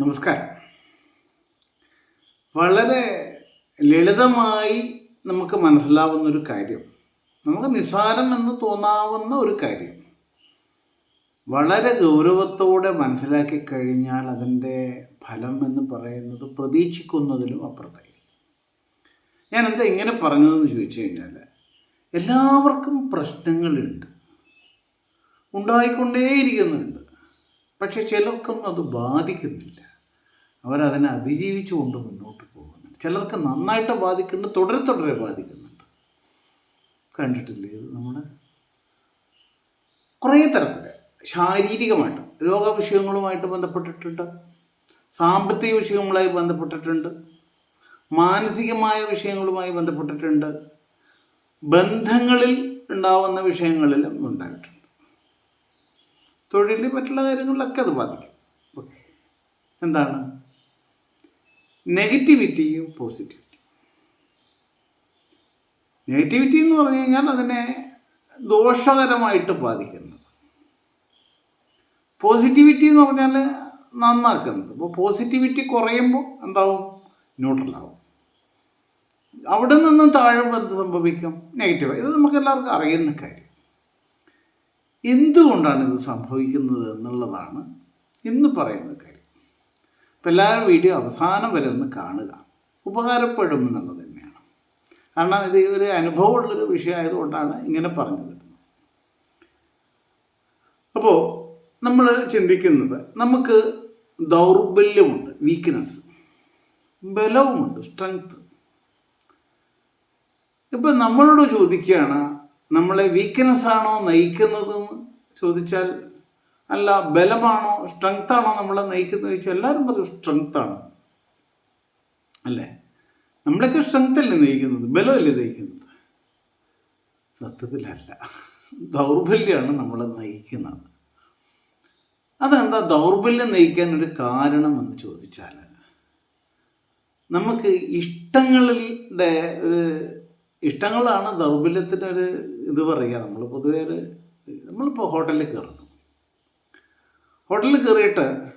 നമസ്കാരം. വളരെ ലളിതമായി നമുക്ക് മനസ്സിലാവുന്ന ഒരു കാര്യം. നമുക്ക് നിസ്സാരം എന്ന് തോന്നാവുന്ന ഒരു കാര്യം. വളരെ ഗൗരവത്തോടെ മനസ്സിലാക്കി കഴിഞ്ഞാൽ അതിന്റെ ഫലം എന്ന് പറയുന്നത് പ്രതീക്ഷിക്കുന്നതിലും അപ്പുറത്തായിരിക്കും. ഞാൻ എന്താ ഇങ്ങനെ പറഞ്ഞതെന്ന് ചോദിച്ചു കഴിഞ്ഞാൽ എല്ലാവർക്കും പ്രശ്നങ്ങളുണ്ട്. ഉണ്ടായിക്കൊണ്ടേയിരിക്കുന്നുണ്ട്. പക്ഷെ ചിലർക്കൊന്നും അത് ബാധിക്കുന്നില്ല. അവരതിനെ അതിജീവിച്ചുകൊണ്ട് മുന്നോട്ട് പോകുന്നുണ്ട്. ചിലർക്ക് നന്നായിട്ട് ബാധിക്കുന്നുണ്ട് തുടരെ തുടരെ ബാധിക്കുന്നുണ്ട്. കണ്ടിട്ടില്ലേ നമ്മുടെ കുറേ തരത്തിൽ ശാരീരികമായിട്ട് രോഗവിഷയങ്ങളുമായിട്ട് ബന്ധപ്പെട്ടിട്ടുണ്ട് സാമ്പത്തിക വിഷയങ്ങളുമായി ബന്ധപ്പെട്ടിട്ടുണ്ട് മാനസികമായ വിഷയങ്ങളുമായി ബന്ധപ്പെട്ടിട്ടുണ്ട് ബന്ധങ്ങളിൽ ഉണ്ടാവുന്ന വിഷയങ്ങളിലും ഉണ്ടായിട്ടുണ്ട്. തൊഴിൽ മറ്റുള്ള കാര്യങ്ങളിലൊക്കെ അത് ബാധിക്കും. എന്താണ്? നെഗറ്റിവിറ്റിയും പോസിറ്റിവിറ്റിയും നെഗറ്റിവിറ്റി എന്ന് പറഞ്ഞു കഴിഞ്ഞാൽ അതിനെ ദോഷകരമായിട്ട് ബാധിക്കുന്നത്. പോസിറ്റിവിറ്റി എന്ന് പറഞ്ഞാൽ നന്നാക്കുന്നത്. അപ്പോൾ പോസിറ്റിവിറ്റി കുറയുമ്പോൾ എന്താവും? ന്യൂട്രലാവും അവിടെ നിന്നും താഴെ എന്ത് സംഭവിക്കും? നെഗറ്റീവ്. ഇത് നമുക്ക് എല്ലാവർക്കും അറിയുന്ന കാര്യം. എന്തുകൊണ്ടാണ് ഇത് സംഭവിക്കുന്നത് എന്നുള്ളതാണ് ഇന്ന് പറയുന്ന കാര്യം. അപ്പോൾ എല്ലാവരും വീഡിയോ അവസാനം വരെ ഒന്ന് കാണുക. ഉപകാരപ്പെടും എന്നുള്ളത് തന്നെയാണ്. കാരണം ഇത് ഒരു അനുഭവമുള്ളൊരു വിഷയമായതുകൊണ്ടാണ് ഇങ്ങനെ പറഞ്ഞു തരുന്നത് അപ്പോൾ നമ്മൾ ചിന്തിക്കുന്നത് നമുക്ക് ദൗർബല്യമുണ്ട് വീക്ക്നെസ് ബലവുമുണ്ട് സ്ട്രെങ്ത് ഇപ്പം നമ്മളോട് ചോദിക്കുകയാണ് നമ്മളെ വീക്ക്നെസ് ആണോ നയിക്കുന്നതെന്ന് ചോദിച്ചാൽ അല്ല ബലമാണോ സ്ട്രെങ്ത് ആണോ നമ്മൾ നയിക്കുന്നത് ചോദിച്ചാൽ എല്ലാവരും പറയും സ്ട്രെങ്ത് ആണ്. അല്ലേ? നമ്മളൊക്കെ സ്ട്രെങ്ത് അല്ലേ നയിക്കുന്നത്? ബലമല്ലേ നയിക്കുന്നത്? സത്യത്തിലല്ല. ദൗർബല്യമാണ് നമ്മളെ നയിക്കുന്നത്. അതെന്താ? ദൗർബല്യം നയിക്കാൻ ഒരു കാരണം എന്ന് ചോദിച്ചാൽ നമുക്ക് ഇഷ്ടങ്ങളുടെ ഒരു ഇഷ്ടങ്ങളാണ് ദൗർബല്യത്തിനൊരു ഇത് പറയുക. നമ്മൾ പൊതുവേ ഒരു നമ്മളിപ്പോൾ ഹോട്ടലിൽ കയറുന്നു. ഹോട്ടലിൽ കയറിയിട്ട്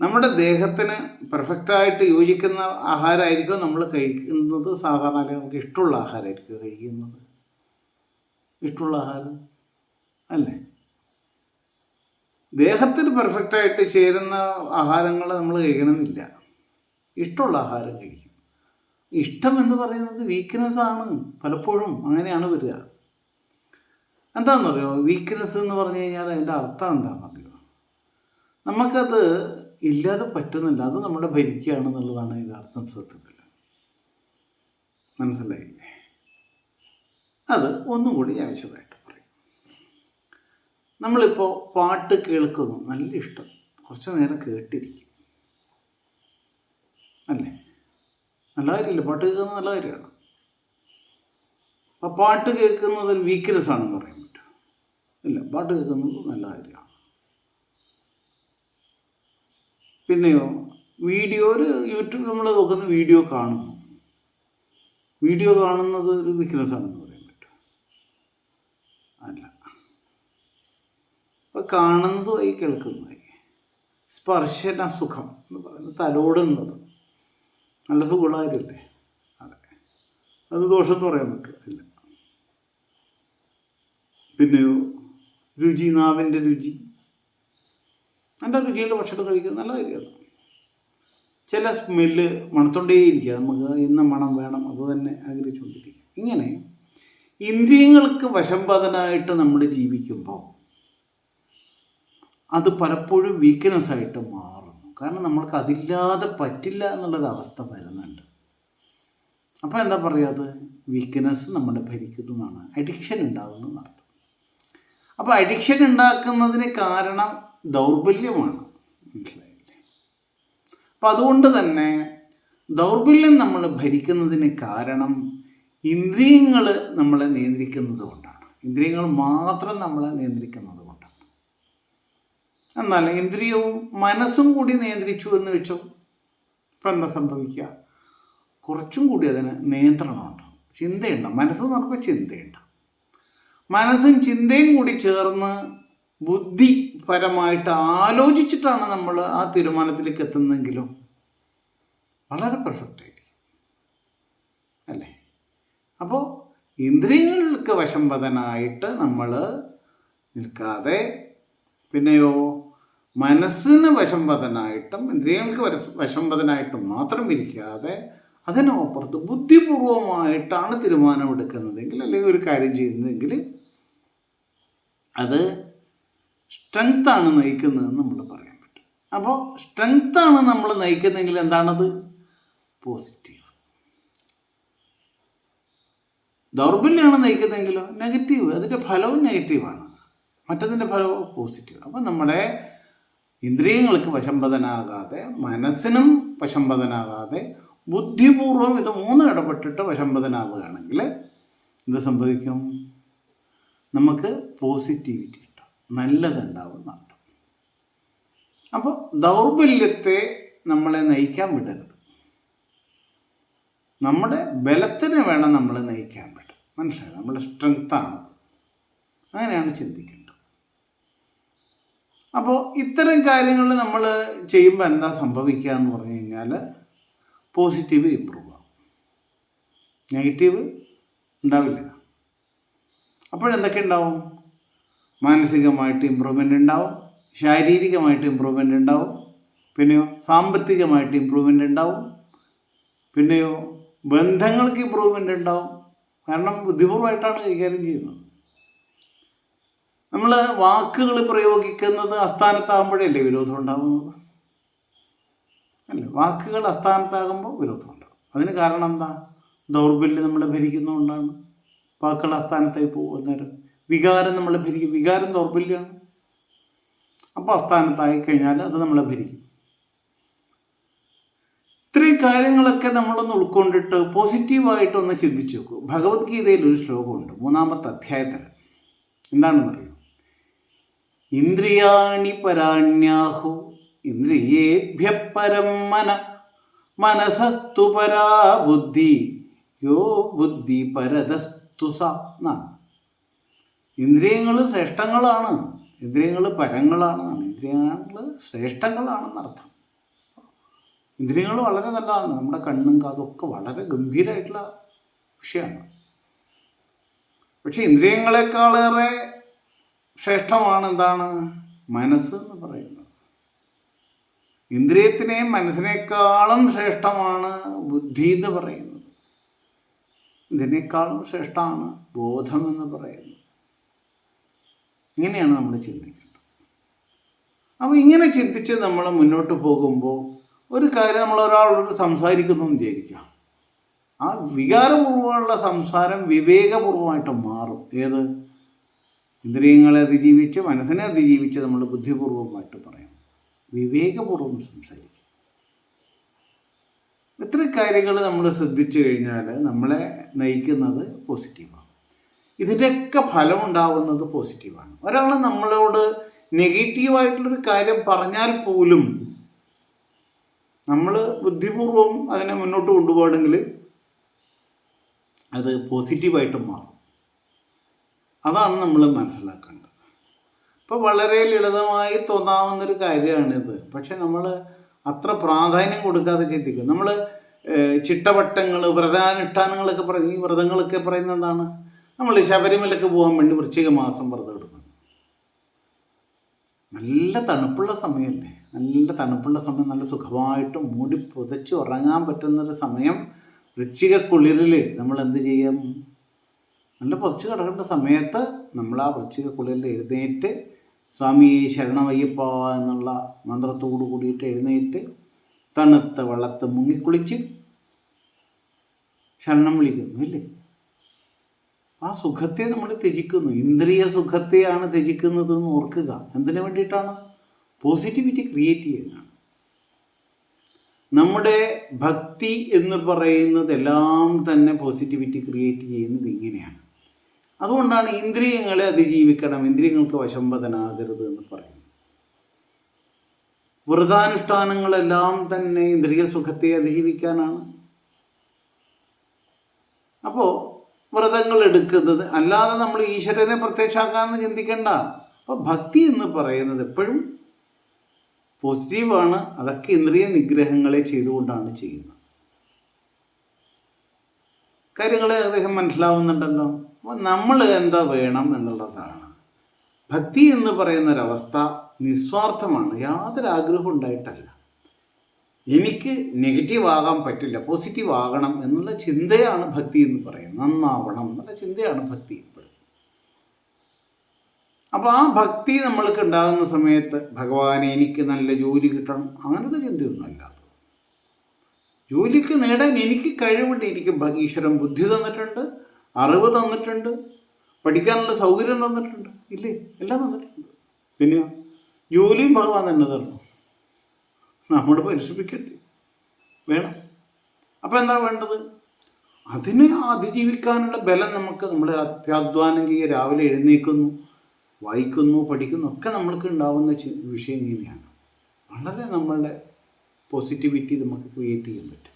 നമ്മുടെ ദേഹത്തിന് പെർഫെക്റ്റായിട്ട് യോജിക്കുന്ന ആഹാരമായിരിക്കും നമ്മൾ കഴിക്കുന്നത്. സാധാരണ അല്ലെങ്കിൽ നമുക്ക് ഇഷ്ടമുള്ള ആഹാരമായിരിക്കും കഴിക്കുന്നത്. ഇഷ്ടമുള്ള ആഹാരം. അല്ലേ? ദേഹത്തിന് പെർഫെക്റ്റായിട്ട് ചേരുന്ന ആഹാരങ്ങൾ നമ്മൾ കഴിക്കണമെന്നില്ല. ഇഷ്ടമുള്ള ആഹാരം കഴിക്കും. ഇഷ്ടം എന്ന് പറയുന്നത് വീക്ക്നെസ് ആണ്. പലപ്പോഴും അങ്ങനെയാണ് വരിക. എന്താണെന്നറിയോ? വീക്ക്നെസ് എന്ന് പറഞ്ഞു കഴിഞ്ഞാൽ അതിന്റെ അർത്ഥം എന്താണെന്നറിയോ? നമുക്കത് ഇല്ലാതെ പറ്റുന്നില്ല. അത് നമ്മുടെ ഭരിക്കുകയാണെന്നുള്ളതാണ് യഥാർത്ഥം സത്യത്തിൽ. മനസ്സിലായില്ലേ? അത് ഒന്നും കൂടി ഞാൻ വിശദമായിട്ട് പറയും. നമ്മളിപ്പോൾ പാട്ട് കേൾക്കുന്നു. നല്ല ഇഷ്ടം. കുറച്ച് നേരം കേട്ടിരിക്കും. അല്ലേ? നല്ല കാര്യമില്ല. പാട്ട് കേൾക്കുന്നത് നല്ല കാര്യമാണ്. അപ്പം പാട്ട് കേൾക്കുന്നത് ഒരു വീക്ക്നെസ് ആണെന്ന് പറയാൻ പറ്റും. ഇല്ല പാട്ട് കേൾക്കുന്നത് നല്ല കാര്യമാണ്. പിന്നെയോ? വീഡിയോ ഒരു യൂട്യൂബ് നമ്മൾ നോക്കുന്ന വീഡിയോ കാണുന്നു. വീഡിയോ കാണുന്നത് ഒരു വിക്നസ് ആണെന്ന് പറയാൻ പറ്റും. അല്ല. അപ്പോൾ കാണുന്നതുമായി കേൾക്കുന്നതായി. സ്പർശന സുഖം എന്ന് പറയുന്നത് തലോടുന്നത്. നല്ല സുഖമുള്ള അതെ. അത് ദോഷം എന്ന് പറയാൻ പറ്റും. ഇല്ല പിന്നെയോ? രുചി നാവിന്റെ രുചി. നല്ല രുചിയുള്ള ഭക്ഷണം കഴിക്കുന്നത് നല്ല കാര്യമാണ്. ചില സ്മെല്ല് മണത്തോണ്ടേയിരിക്കുക നമുക്ക് ഇന്ന മണം വേണം അത് തന്നെ ആഗ്രഹിച്ചുകൊണ്ടിരിക്കുക ഇങ്ങനെ ഇന്ദ്രിയങ്ങൾക്ക് വശംപതനായിട്ട് നമ്മൾ ജീവിക്കുമ്പോൾ അത് പലപ്പോഴും വീക്ക്നെസ് ആയിട്ട് മാറുന്നു. കാരണം നമ്മൾക്ക് അതില്ലാതെ പറ്റില്ല എന്നുള്ളൊരവസ്ഥ വരുന്നുണ്ട്. അപ്പോൾ എന്താ പറയുക അത്? വീക്ക്നെസ് നമ്മളെ ഭരിക്കുന്നതാണ് അഡിക്ഷൻ ഉണ്ടാകുന്നു അപ്പോൾ അഡിക്ഷൻ ഉണ്ടാക്കുന്നതിന് കാരണം ദൗർബല്യമാണ്. മനസ്സിലായില്ലേ? അപ്പം അതുകൊണ്ട് തന്നെ ദൗർബല്യം നമ്മൾ ഭരിക്കുന്നതിന് കാരണം ഇന്ദ്രിയങ്ങൾ നമ്മളെ നിയന്ത്രിക്കുന്നത് കൊണ്ടാണ്. ഇന്ദ്രിയങ്ങൾ മാത്രം നമ്മളെ നിയന്ത്രിക്കുന്നത് കൊണ്ടാണ്. എന്നാൽ ഇന്ദ്രിയവും മനസ്സും കൂടി നിയന്ത്രിച്ചു എന്ന് വെച്ചോ? ഇപ്പം എന്താ സംഭവിക്കുക? കുറച്ചും കൂടി അതിന് നിയന്ത്രണമുണ്ട് ചിന്തയുണ്ട് മനസ്സെന്ന് പറയുമ്പോൾ ചിന്തയുണ്ട് മനസ്സും ചിന്തയും കൂടി ചേർന്ന് ബുദ്ധി പരമായിട്ട് ആലോചിച്ചിട്ടാണ് നമ്മൾ ആ തീരുമാനത്തിലേക്ക് എത്തുന്നതെങ്കിലും വളരെ പെർഫെക്റ്റ് ആയിരിക്കും. അല്ലേ? അപ്പോൾ ഇന്ദ്രിയങ്ങൾക്ക് വശംവദനായിട്ട് നമ്മൾ നിൽക്കാതെ പിന്നെയോ മനസ്സിന് വശംവദനായിട്ടും ഇന്ദ്രിയങ്ങൾക്ക് വശംവദനായിട്ടും മാത്രം ഇരിക്കാതെ അതിനപ്പുറത്ത് ബുദ്ധിപൂർവമായിട്ടാണ് തീരുമാനമെടുക്കുന്നതെങ്കിൽ അല്ലെങ്കിൽ ഒരു കാര്യം ചെയ്യുന്നതെങ്കിൽ അത് സ്ട്രെങ്ത്താണ് നയിക്കുന്നതെന്ന് നമ്മൾ പറയാൻ പറ്റും. അപ്പോൾ സ്ട്രെങ്ത്താണ് നമ്മൾ നയിക്കുന്നതെങ്കിൽ എന്താണത്? പോസിറ്റീവ്. ദൗർബല്യമാണ് നയിക്കുന്നതെങ്കിലോ? നെഗറ്റീവ്. അതിന്റെ ഫലവും നെഗറ്റീവാണ്. മറ്റതിന്റെ ഫലവും പോസിറ്റീവ്. അപ്പോൾ നമ്മുടെ ഇന്ദ്രിയങ്ങൾക്ക് വശംബദനാകാതെ മനസ്സിനും വശംബദനാകാതെ ബുദ്ധിപൂർവം ഇത് മൂന്ന് ഇടപെട്ടിട്ട് വശംബദനാവുകയാണെങ്കിൽ എന്ത് സംഭവിക്കും? നമുക്ക് പോസിറ്റിവിറ്റി നല്ലതുണ്ടാവും എന്നർത്ഥം. അപ്പോൾ ദൗർബല്യത്തെ നമ്മളെ നയിക്കാൻ വിടരുത്. നമ്മുടെ ബലത്തിനെ വേണം നമ്മൾ നയിക്കാൻ പറ്റും മനസ്സിലായി? നമ്മുടെ സ്ട്രെങ്താണ് അങ്ങനെയാണ് ചിന്തിക്കേണ്ടത്. അപ്പോൾ ഇത്തരം കാര്യങ്ങൾ നമ്മൾ ചെയ്യുമ്പോൾ എന്താ സംഭവിക്കുക എന്ന് പറഞ്ഞു കഴിഞ്ഞാൽ പോസിറ്റീവ് ഇമ്പ്രൂവ് ആവും. നെഗറ്റീവ് ഉണ്ടാവില്ല. അപ്പോഴെന്തൊക്കെ ഉണ്ടാവും? മാനസികമായിട്ട് ഇമ്പ്രൂവ്മെന്റ് ഉണ്ടാവും ശാരീരികമായിട്ട് ഇമ്പ്രൂവ്മെന്റ് ഉണ്ടാവും പിന്നെയോ സാമ്പത്തികമായിട്ട് ഇമ്പ്രൂവ്മെന്റ് ഉണ്ടാവും പിന്നെയോ ബന്ധങ്ങൾക്ക് ഇമ്പ്രൂവ്മെന്റ് ഉണ്ടാവും. കാരണം ബുദ്ധിപൂർവമായിട്ടാണ് കൈകാര്യം ചെയ്യുന്നത്. നമ്മൾ വാക്കുകൾ പ്രയോഗിക്കുന്നത് അസ്ഥാനത്താകുമ്പോഴല്ലേ വിരോധം ഉണ്ടാകുന്നത് അല്ലേ വാക്കുകൾ അസ്ഥാനത്താകുമ്പോൾ വിരോധം ഉണ്ടാകും അതിന് കാരണം എന്താ? ദൗർബല്യം നമ്മൾ ഭരിക്കുന്നതുകൊണ്ടാണ്. വാക്കുകൾ അസ്ഥാനത്തായി പോകും അന്നേരം വികാരം നമ്മളെ ഭരിക്കും. വികാരം ദൗർബല്യമാണ്. അപ്പോൾ അസ്ഥാനത്തായി കഴിഞ്ഞാൽ അത് നമ്മളെ ഭരിക്കും. ഇത്രയും കാര്യങ്ങളൊക്കെ നമ്മളൊന്ന് ഉൾക്കൊണ്ടിട്ട് പോസിറ്റീവായിട്ടൊന്ന് ചിന്തിച്ചു നോക്കൂ. ഭഗവത്ഗീതയിൽ ഒരു ശ്ലോകമുണ്ട് മൂന്നാമത്തെ അധ്യായത്തിൽ. എന്താണെന്നറിയോ? ഇന്ദ്രിയാണി പരാണ്യാഹു ഇന്ദ്രിയേഭ്യ പരം മന മനസസ്തു പരാ ബുദ്ധി യോ ബുദ്ധി പരതസ്തു സ എന്നാണ് ഇന്ദ്രിയങ്ങൾ ശ്രേഷ്ഠങ്ങളാണ്. ഇന്ദ്രിയങ്ങൾ പരങ്ങളാണ്. ഇന്ദ്രിയങ്ങൾ ശ്രേഷ്ഠങ്ങളാണെന്നർത്ഥം ഇന്ദ്രിയങ്ങൾ വളരെ നല്ലതാണ്. നമ്മുടെ കണ്ണും കാതും ഒക്കെ വളരെ ഗംഭീരമായിട്ടുള്ള വിഷയമാണ്. പക്ഷെ ഇന്ദ്രിയങ്ങളെക്കാളേറെ ശ്രേഷ്ഠമാണ് എന്താണ്? മനസ്സ് എന്ന് പറയുന്നത്. ഇന്ദ്രിയത്തിനെയും മനസ്സിനേക്കാളും ശ്രേഷ്ഠമാണ് ബുദ്ധി എന്ന് പറയുന്നത്. ഇതിനേക്കാളും ശ്രേഷ്ഠമാണ് ബോധം എന്ന് പറയുന്നത്. ഇങ്ങനെയാണ് നമ്മൾ ചിന്തിക്കുന്നത് അപ്പോൾ ഇങ്ങനെ ചിന്തിച്ച് നമ്മൾ മുന്നോട്ട് പോകുമ്പോൾ ഒരു കാര്യം നമ്മൾ ഒരാളോട് സംസാരിക്കുന്നു വിചാരിക്കുക. ആ വികാരപൂർവമുള്ള സംസാരം വിവേകപൂർവമായിട്ട് മാറും. ഏത്? ഇന്ദ്രിയങ്ങളെ അതിജീവിച്ച് മനസ്സിനെ അതിജീവിച്ച് നമ്മൾ ബുദ്ധിപൂർവമായിട്ട് പറയാം. വിവേകപൂർവം സംസാരിക്കും. ഇത്രയും കാര്യങ്ങൾ നമ്മൾ ശ്രദ്ധിച്ചു കഴിഞ്ഞാൽ നമ്മളെ നയിക്കുന്നത് പോസിറ്റീവാണ്. ഇതിന്റെയൊക്കെ ഫലം ഉണ്ടാവുന്നത് പോസിറ്റീവാണ്. ഒരാൾ നമ്മളോട് നെഗറ്റീവായിട്ടുള്ളൊരു കാര്യം പറഞ്ഞാൽ പോലും നമ്മൾ ബുദ്ധിപൂർവം അതിനെ മുന്നോട്ട് കൊണ്ടുപോകണമെങ്കിൽ അത് പോസിറ്റീവായിട്ട് മാറും. അതാണ് നമ്മൾ മനസ്സിലാക്കേണ്ടത്. ഇപ്പോൾ വളരെ ലളിതമായി തോന്നാവുന്നൊരു കാര്യമാണിത്. പക്ഷെ നമ്മൾ അത്ര പ്രാധാന്യം കൊടുക്കാതെ ചിന്തിക്കും. നമ്മൾ ചിട്ടവട്ടങ്ങൾ വ്രതാനുഷ്ഠാനങ്ങളൊക്കെ പറയും ഈ വ്രതങ്ങളൊക്കെ പറയുന്നത് എന്താണ് നമ്മൾ ശബരിമലക്ക് പോകാൻ വേണ്ടി വൃശ്ചിക മാസം വ്രതം എടുക്കുന്നു. നല്ല തണുപ്പുള്ള സമയമല്ലേ? നല്ല തണുപ്പുള്ള സമയം നല്ല സുഖമായിട്ട് മൂടി പുതച്ച് ഉറങ്ങാൻ പറ്റുന്നൊരു സമയം. വൃശ്ചിക കുളിരിൽ നമ്മൾ എന്ത് ചെയ്യും? നല്ല പുതച്ച് കിടക്കേണ്ട സമയത്ത് നമ്മൾ ആ വൃശ്ചിക കുളിരിൽ എഴുന്നേറ്റ് സ്വാമി ശരണമയ്യപ്പ എന്നുള്ള മന്ത്രത്തോടു കൂടിയിട്ട് എഴുന്നേറ്റ് തണുത്ത വെള്ളത്ത് മുങ്ങിക്കുളിച്ച് ശരണം വിളിക്കുന്നു ഇല്ലേ ആ സുഖത്തെ നമ്മൾ ത്യജിക്കുന്നു. ഇന്ദ്രിയ സുഖത്തെയാണ് ത്യജിക്കുന്നത് എന്ന് ഓർക്കുക. എന്തിനു വേണ്ടിയിട്ടാണ്? പോസിറ്റിവിറ്റി ക്രിയേറ്റ് ചെയ്യാനാണ് നമ്മുടെ ഭക്തി എന്ന് പറയുന്നത് എല്ലാം തന്നെ പോസിറ്റിവിറ്റി ക്രിയേറ്റ് ചെയ്യുന്നത് ഇങ്ങനെയാണ്. അതുകൊണ്ടാണ് ഇന്ദ്രിയങ്ങളെ അതിജീവിക്കണം ഇന്ദ്രിയങ്ങൾക്ക് വശംവദനാകരുത് എന്ന് പറയുന്നത്. വ്രതാനുഷ്ഠാനങ്ങളെല്ലാം തന്നെ ഇന്ദ്രിയ സുഖത്തെ അതിജീവിക്കാനാണ്. അപ്പോൾ വ്രതങ്ങൾ എടുക്കുന്നത്. അല്ലാതെ നമ്മൾ ഈശ്വരനെ പ്രത്യക്ഷാക്കാമെന്ന് ചിന്തിക്കേണ്ട. അപ്പോൾ ഭക്തി എന്ന് പറയുന്നത് എപ്പോഴും പോസിറ്റീവാണ് അതൊക്കെ ഇന്ദ്രിയ നിഗ്രഹങ്ങളെ ചെയ്തുകൊണ്ടാണ് ചെയ്യുന്നത്. കാര്യങ്ങൾ ഏകദേശം മനസ്സിലാവുന്നുണ്ടല്ലോ. അപ്പൊ നമ്മൾ എന്താ വേണം എന്നുള്ളതാണ്. ഭക്തി എന്ന് പറയുന്ന ഒരവസ്ഥ നിസ്വാർത്ഥമാണ്. യാതൊരു ആഗ്രഹവും ഉണ്ടായിട്ടല്ല. എനിക്ക് നെഗറ്റീവ് ആകാൻ പറ്റില്ല പോസിറ്റീവ് ആകണം എന്നുള്ള ചിന്തയാണ് ഭക്തി എന്ന് പറയുന്നത്. നന്നാവണം എന്നുള്ള ചിന്തയാണ് ഭക്തി എപ്പോഴും അപ്പോൾ ആ ഭക്തി നമ്മൾക്ക് ഉണ്ടാകുന്ന സമയത്ത് ഭഗവാനെ എനിക്ക് നല്ല ജോലി കിട്ടണം അങ്ങനൊരു ചിന്തയൊന്നുമല്ല ജോലിക്ക് നേടാൻ എനിക്ക് കഴിവുണ്ട് എനിക്ക് ഈശ്വരൻ ബുദ്ധി തന്നിട്ടുണ്ട് അറിവ് തന്നിട്ടുണ്ട് പഠിക്കാനുള്ള സൗകര്യം തന്നിട്ടുണ്ട്. ഇല്ലേ? എല്ലാം തന്നിട്ടുണ്ട്. പിന്നെയോ? ജോലിയും ഭഗവാൻ തന്നെ തരണം. നമ്മൾ പരിശ്രമിക്കട്ടെ വേണം. അപ്പം എന്താ വേണ്ടത്? അതിനെ അതിജീവിക്കാനുള്ള ബലം നമുക്ക് നമ്മൾ അത്യാധ്വാനം ചെയ്യുക രാവിലെ എഴുന്നേൽക്കുന്നു വായിക്കുന്നു പഠിക്കുന്നു ഒക്കെ നമ്മൾക്ക് ഉണ്ടാവുന്ന വിഷയം ഇങ്ങനെയാണ്. വളരെ നമ്മളുടെ പോസിറ്റിവിറ്റി നമുക്ക് ക്രിയേറ്റ് ചെയ്യാൻ പറ്റും.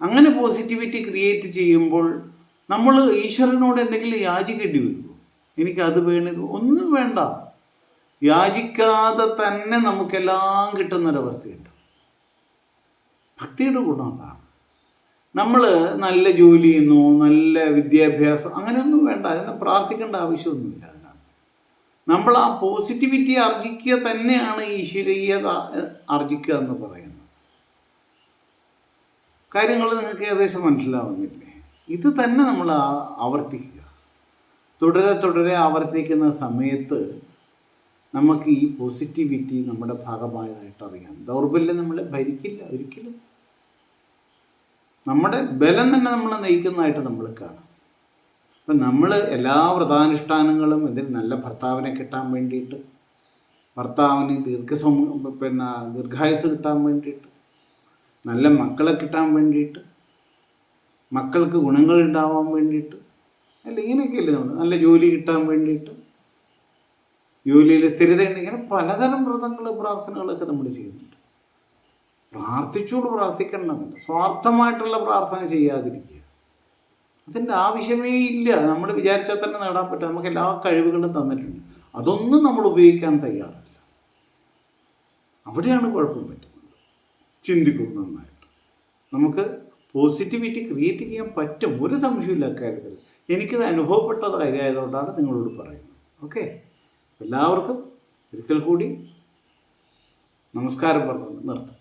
അങ്ങനെ പോസിറ്റിവിറ്റി ക്രിയേറ്റ് ചെയ്യുമ്പോൾ നമ്മൾ ഈശ്വരനോട് എന്തെങ്കിലും യാചിക്കേണ്ടി വരുമോ? എനിക്കത് വേണത് ഒന്നും വേണ്ട. യാചിക്കാതെ തന്നെ നമുക്കെല്ലാം കിട്ടുന്നൊരവസ്ഥയുണ്ട്. ഭക്തിയുടെ ഗുണം അതാണ്. നമ്മൾ നല്ല ജോലി ചെയ്യുന്നു നല്ല വിദ്യാഭ്യാസം അങ്ങനെയൊന്നും വേണ്ട. അതിനെ പ്രാർത്ഥിക്കേണ്ട ആവശ്യമൊന്നുമില്ല അതിനകത്ത്. നമ്മൾ ആ പോസിറ്റിവിറ്റി ആർജിക്കുക തന്നെയാണ് ഈശ്വരീയത ആർജിക്കുക എന്ന് പറയുന്നത്. കാര്യങ്ങൾ നിങ്ങൾക്ക് ഏകദേശം മനസ്സിലാവുന്നില്ലേ? ഇത് തന്നെ നമ്മൾ ആവർത്തിക്കുക. തുടരെ തുടരെ ആവർത്തിക്കുന്ന സമയത്ത് നമുക്ക് ഈ പോസിറ്റിവിറ്റി നമ്മുടെ ഭാഗമായതായിട്ട് അറിയാം. ദൗർബല്യം നമ്മൾ ഭരിക്കില്ല ഒരിക്കലും. നമ്മുടെ ബലം തന്നെ നമ്മൾ നയിക്കുന്നതായിട്ട് നമ്മൾ കാണാം. അപ്പം നമ്മൾ എല്ലാ വ്രതാനുഷ്ഠാനങ്ങളും ഇതിൽ നല്ല ഭർത്താവിനെ കിട്ടാൻ വേണ്ടിയിട്ട് ഭർത്താവിന് ദീർഘസം പിന്നെ ദീർഘായുസ് കിട്ടാൻ വേണ്ടിയിട്ട് നല്ല മക്കളെ കിട്ടാൻ വേണ്ടിയിട്ട് മക്കൾക്ക് ഗുണങ്ങൾ ഉണ്ടാവാൻ വേണ്ടിയിട്ട് അല്ല ഇങ്ങനെയൊക്കെയല്ലേ നമ്മൾ നല്ല ജോലി കിട്ടാൻ വേണ്ടിയിട്ട് ജോലിയിൽ സ്ഥിരത ഉണ്ട് ഇങ്ങനെ പലതരം വ്രതങ്ങൾ പ്രാർത്ഥനകളൊക്കെ നമ്മൾ ചെയ്യുന്നുണ്ട്. പ്രാർത്ഥിച്ചോട് പ്രാർത്ഥിക്കണമെന്നില്ല. സ്വാർത്ഥമായിട്ടുള്ള പ്രാർത്ഥന ചെയ്യാതിരിക്കുക. അതിന്റെ ആവശ്യമേ ഇല്ല. നമ്മൾ വിചാരിച്ചാൽ തന്നെ നേടാൻ പറ്റും. നമുക്ക് എല്ലാ കഴിവുകളും തന്നിട്ടുണ്ട്. അതൊന്നും നമ്മൾ ഉപയോഗിക്കാൻ തയ്യാറല്ല. അവിടെയാണ് കുഴപ്പം പറ്റുന്നത്. ചിന്തിക്കും നന്നായിട്ട്. നമുക്ക് പോസിറ്റിവിറ്റി ക്രിയേറ്റ് ചെയ്യാൻ പറ്റും. ഒരു സംശയമില്ല അക്കാര്യത്തിൽ എനിക്കിത് അനുഭവപ്പെട്ട കാര്യമായതുകൊണ്ടാണ് നിങ്ങളോട് പറയുന്നത്. ഓക്കെ? എല്ലാവർക്കും ഒരിക്കൽ കൂടി നമസ്കാരം പറഞ്ഞു നിർത്തും.